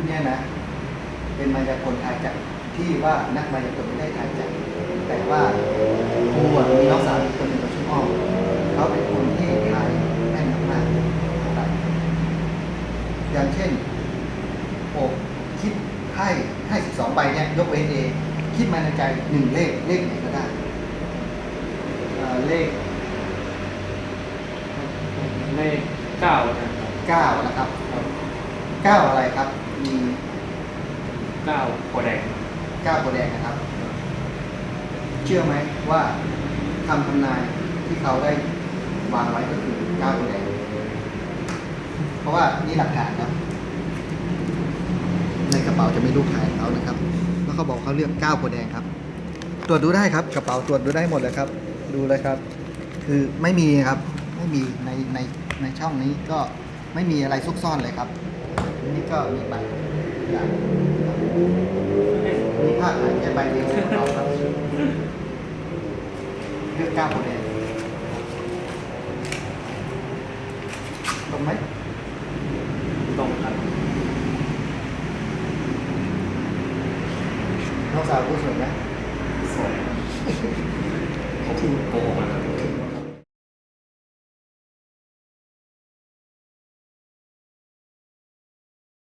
ชุดเนี้ยนะ เป็นมายากลทายใจที่ว่านักมายากลไม่ได้ทายใจแต่ว่าครูอะมีน้องสาวอีกคนหนึ่งมาชื่ออ้อมเขาเป็นคนที่ทายแม่นมากๆอะไรอย่างเช่นโอบคิดให้ให้สิบสองใบเนี่ยยกเว้นเอคิดมาในใจหนึ่งเลขเลขไหนก็ได้เอ่อเลข เลขเก้านะครับเก้านะครับเก้าอะไรครับ มีเก้าโพแดงเก้าโพธิ์แดงนะครับ เชื่อไหมว่าคำทำนายที่เขาได้วางไว้ก็คือเก้าโพธิ์แดง เพราะว่านี่หลักฐานครับ ในกระเป๋าจะมีรูปถ่ายเขานะครับ แล้วเขาบอกเขาเลือกเก้าโพธิ์แดงครับ ตรวจดูได้ครับ กระเป๋าตรวจดูได้หมดเลยครับ ดูเลยครับ คือไม่มีครับ ไม่มีในในในช่องนี้ก็ไม่มีอะไรซุกซ่อนเลยครับ นี่ก็มีใบอย่างมีภาพถ่ายแค่ใบเดียวของเราครับเลือกก้าโพธิ์แดงตรงไหมตรงครับน้องสาวผู้สวยไหมสวยผมโกหกนะครับ